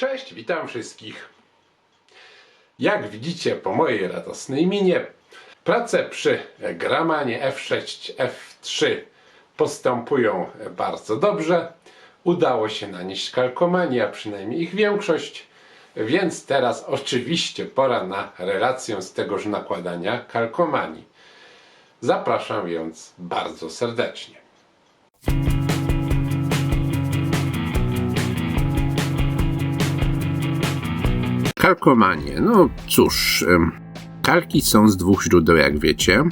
Cześć, witam wszystkich. Jak widzicie po mojej radosnej minie, prace przy gramanie F6, F3 postępują bardzo dobrze. Udało się nanieść kalkomanię, a przynajmniej ich większość, więc teraz oczywiście pora na relację z tegoż nakładania kalkomanii. Zapraszam więc bardzo serdecznie. Kalkomanie. No cóż, kalki są z dwóch źródeł, jak wiecie, mm,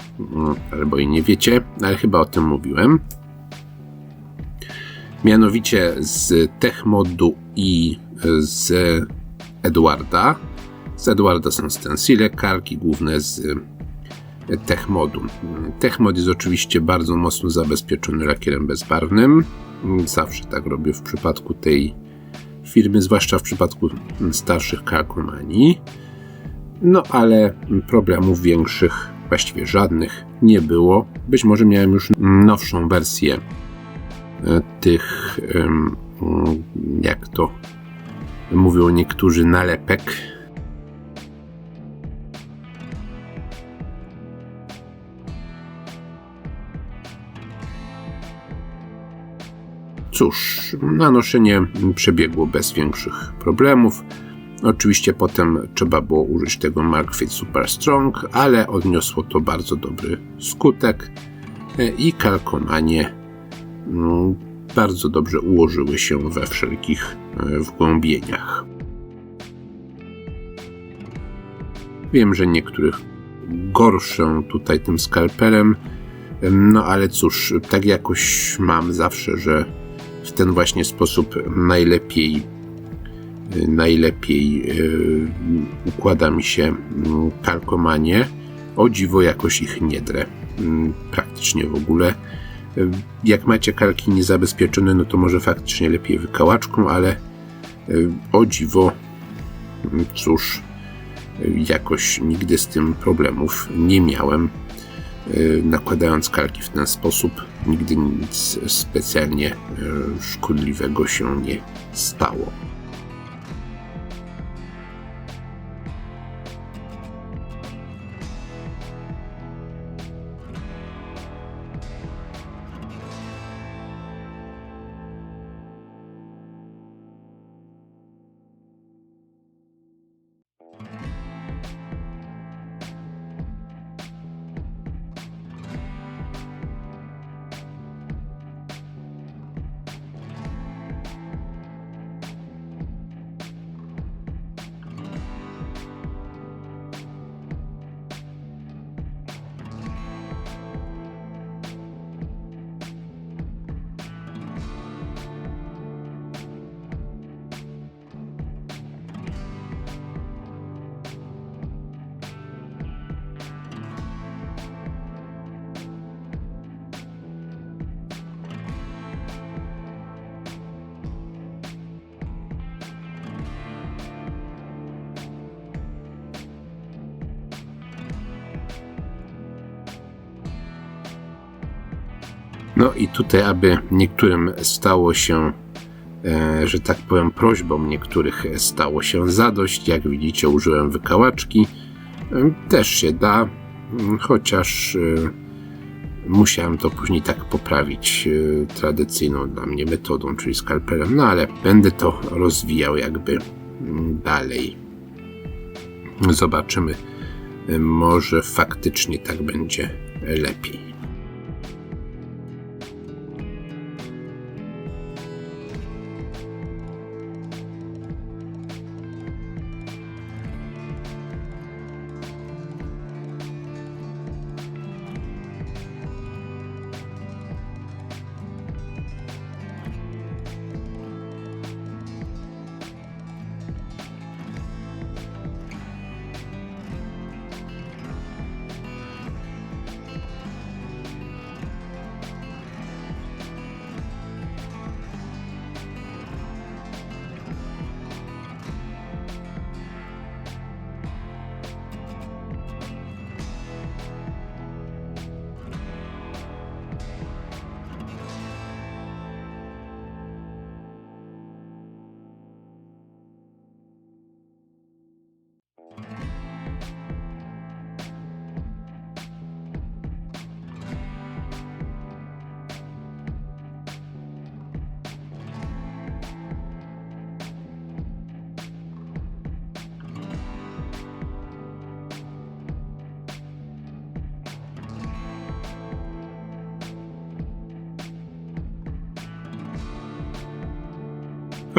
albo i nie wiecie, ale chyba o tym mówiłem. Mianowicie z Techmodu i z Edwarda. Z Edwarda są stensile, kalki główne z Techmodu. Techmod jest oczywiście bardzo mocno zabezpieczony lakierem bezbarwnym. Zawsze tak robię w przypadku tej firmy, zwłaszcza w przypadku starszych kalkomanii. No ale problemów większych, właściwie żadnych nie było. Być może miałem już nowszą wersję e, tych, jak to mówią niektórzy, nalepek. Cóż, nanoszenie przebiegło bez większych problemów. Oczywiście potem trzeba było użyć tego Markfit Super Strong, ale odniosło to bardzo dobry skutek e, i kalkomanie mm, bardzo dobrze ułożyły się we wszelkich e, wgłębieniach. Wiem, że niektórych gorszę tutaj tym skalpelem, no ale cóż, tak jakoś mam zawsze, że w ten właśnie sposób najlepiej najlepiej yy, układa mi się mm, kalkomanie. O dziwo jakoś ich nie drę. Mm, praktycznie w ogóle. Yy, Jak macie kalki niezabezpieczone, no to może faktycznie lepiej wykałaczką, ale yy, o dziwo, mm, cóż, jakoś nigdy z tym problemów nie miałem. Nakładając kalki w ten sposób, nigdy nic specjalnie yy, szkodliwego się nie stało. No i tutaj, aby niektórym stało się, e, że tak powiem, prośbą niektórych stało się zadość. Jak widzicie, użyłem wykałaczki. E, Też się da, m, chociaż e, musiałem to później tak poprawić tradycyjną dla mnie metodą, czyli skalpelem. No ale będę to rozwijał jakby m, dalej. Zobaczymy. Może faktycznie tak będzie lepiej.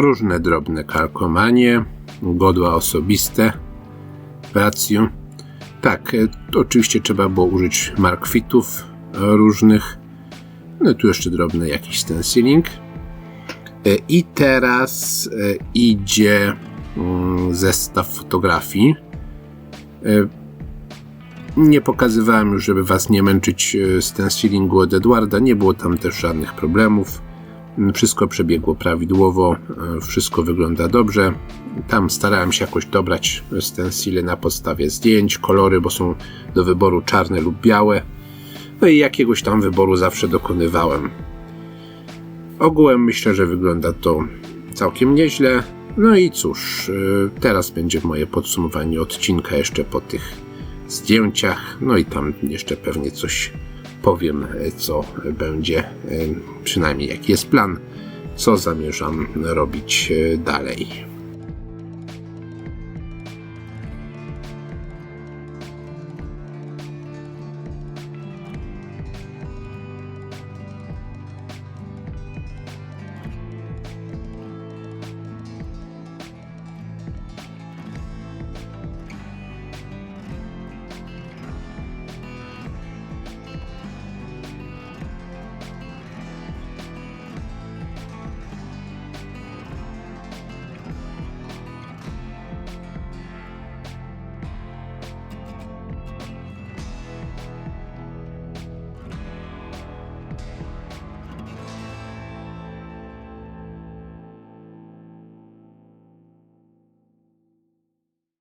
Różne drobne kalkomanie, godła osobiste, racju. Tak, e, oczywiście trzeba było użyć markwitów różnych. No tu jeszcze drobny jakiś stenciling. E, I teraz e, idzie mm, zestaw fotografii. Nie pokazywałem już, żeby was nie męczyć stencilingu od Edwarda. Nie było tam też żadnych problemów. Wszystko przebiegło prawidłowo, e, wszystko wygląda dobrze. Tam starałem się jakoś dobrać stencile na podstawie zdjęć, kolory, bo są do wyboru czarne lub białe. No i jakiegoś tam wyboru zawsze dokonywałem. Ogółem myślę, że wygląda to całkiem nieźle. No i cóż, y, teraz będzie moje podsumowanie odcinka jeszcze po tych zdjęciach. No i tam jeszcze pewnie coś powiem, y, co będzie, y, przynajmniej jaki jest plan, co zamierzam robić y, dalej.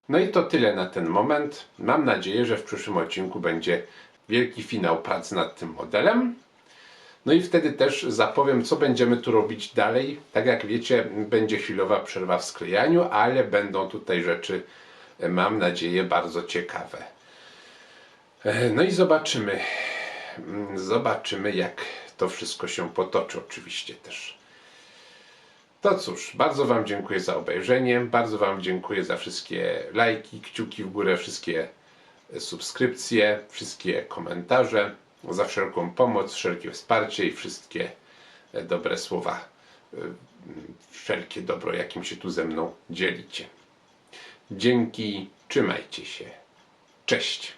No i to tyle na ten moment. Mam nadzieję, że w przyszłym odcinku będzie wielki finał pracy nad tym modelem. No i wtedy też zapowiem, co będziemy tu robić dalej. Tak jak wiecie, będzie chwilowa przerwa w sklejaniu, ale będą tutaj rzeczy, e, mam nadzieję, bardzo ciekawe. E, No i zobaczymy. Mm, Zobaczymy, jak to wszystko się potoczy, oczywiście też. To cóż, bardzo Wam dziękuję za obejrzenie, bardzo Wam dziękuję za wszystkie lajki, kciuki w górę, wszystkie subskrypcje, wszystkie komentarze, za wszelką pomoc, wszelkie wsparcie i wszystkie e, dobre słowa, e, wszelkie dobro, jakim się tu ze mną dzielicie. Dzięki, trzymajcie się. Cześć.